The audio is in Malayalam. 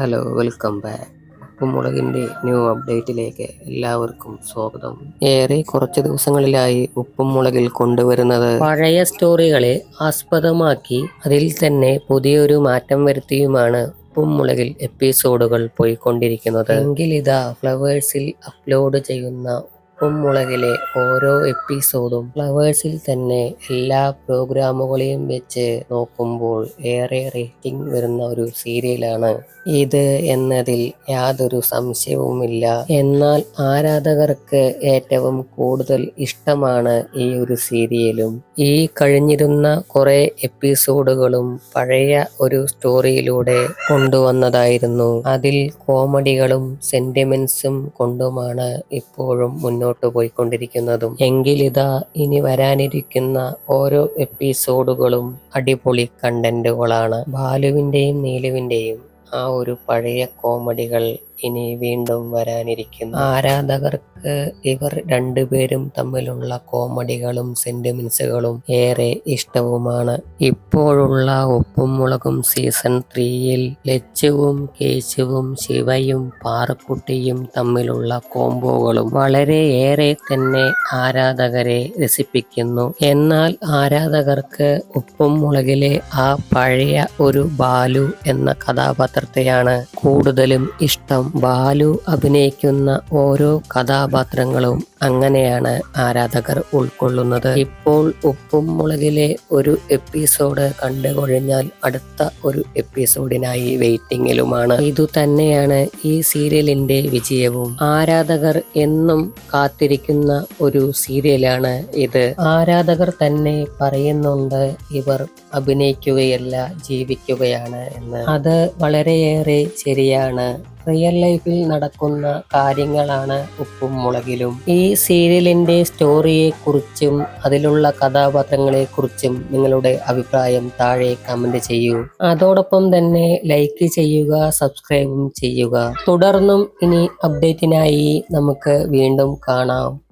ഹലോ വെൽക്കം ബാക്ക് ഉപ്പുമുളകിന്റെ ന്യൂ അപ്ഡേറ്റിലേക്ക് എല്ലാവർക്കും സ്വാഗതം. ഏറെ കുറച്ച് ദിവസങ്ങളിലായി ഉപ്പും മുളകിൽ കൊണ്ടുവരുന്നത് പഴയ സ്റ്റോറികളെ ആസ്പദമാക്കി അതിൽ തന്നെ പുതിയൊരു മാറ്റം വരുത്തിയുമാണ് ഉപ്പും മുളകിൽ എപ്പിസോഡുകൾ പോയിക്കൊണ്ടിരിക്കുന്നത്. എങ്കിൽ ഇതാ ഫ്ലവേഴ്സിൽ അപ്ലോഡ് ചെയ്യുന്ന ഉപ്പും മുളകിലെ ഓരോ എപ്പിസോഡും ഫ്ലവേഴ്സിൽ തന്നെ എല്ലാ പ്രോഗ്രാമുകളെയും വെച്ച് നോക്കുമ്പോൾ ഏറെ റേറ്റിംഗ് വരുന്ന ഒരു സീരിയലാണ്. ഇത് എന്നതിൽ യാതൊരു സംശയവുമില്ല. എന്നാൽ ആരാധകർക്ക് ഏറ്റവും കൂടുതൽ ഇഷ്ടമാണ് ഈ ഒരു സീരിയലും. ഈ കഴിഞ്ഞിരുന്ന കുറെ എപ്പിസോഡുകളും പഴയ ഒരു സ്റ്റോറിയിലൂടെ കൊണ്ടുവന്നതായിരുന്നു. അതിൽ കോമഡികളും സെന്റിമെന്റ്സും കൊണ്ടുമാണ് ഇപ്പോഴും മുന്നോട്ട് പോയിക്കൊണ്ടിരിക്കുന്നതും. എങ്കിലിതാ ഇനി വരാനിരിക്കുന്ന ഓരോ എപ്പിസോഡുകളും അടിപൊളി കണ്ടന്റുകളാണ്. ബാലുവിന്റെയും നീലുവിന്റെയും ആ ഒരു പഴയ കോമഡികൾ ഇനി വീണ്ടും വരാനിരിക്കുന്നു. ആരാധകർക്ക് ഇവർ രണ്ടുപേരും തമ്മിലുള്ള കോമഡികളും സെന്റിമെന്റ്സുകളും ഏറെ ഇഷ്ടവുമാണ്. ഇപ്പോഴുള്ള ഉപ്പും മുളകും സീസൺ ത്രീയിൽ ലച്ചുവും കേശുവും ശിവയും പാറക്കുട്ടിയും തമ്മിലുള്ള കോംബോകളും വളരെയേറെ തന്നെ ആരാധകരെ രസിപ്പിക്കുന്നു. എന്നാൽ ആരാധകർക്ക് ഉപ്പും മുളകിലെ ആ പഴയ ഒരു ബാലു എന്ന കഥാപാത്രത്തെയാണ് കൂടുതലും ഇഷ്ടം. ബാലു അഭിനയിക്കുന്ന ഓരോ കഥാപാത്രങ്ങളും അങ്ങനെയാണ് ആരാധകർ ഉൾക്കൊള്ളുന്നത്. ഇപ്പോൾ ഉപ്പും മുളകിലെ ഒരു എപ്പിസോഡ് കണ്ടു കഴിഞ്ഞാൽ അടുത്ത ഒരു എപ്പിസോഡിനായി വെയിറ്റിംഗിലുമാണ് ഇതു തന്നെയാണ് ഈ സീരിയലിന്റെ വിജയവും. ആരാധകർ എന്നും കാത്തിരിക്കുന്ന ഒരു സീരിയലാണ് ഇത്. ആരാധകർ തന്നെ പറയുന്നുണ്ട് ഇവർ അഭിനയിക്കുകയല്ല ജീവിക്കുകയാണ് എന്ന്. അത് വളരെയേറെ ശരിയാണ്. റിയൽ ലൈഫിൽ നടക്കുന്ന കാര്യങ്ങളാണ് ഉപ്പും മുളകിലും. ഈ സീരിയലിന്റെ സ്റ്റോറിയെ കുറിച്ചും അതിലുള്ള കഥാപാത്രങ്ങളെ കുറിച്ചും നിങ്ങളുടെ അഭിപ്രായം താഴെ കമന്റ് ചെയ്യൂ. അതോടൊപ്പം തന്നെ ലൈക്ക് ചെയ്യുക സബ്സ്ക്രൈബും ചെയ്യുക. തുടർന്നും ഇനി അപ്ഡേറ്റിനായി നമുക്ക് വീണ്ടും കാണാം.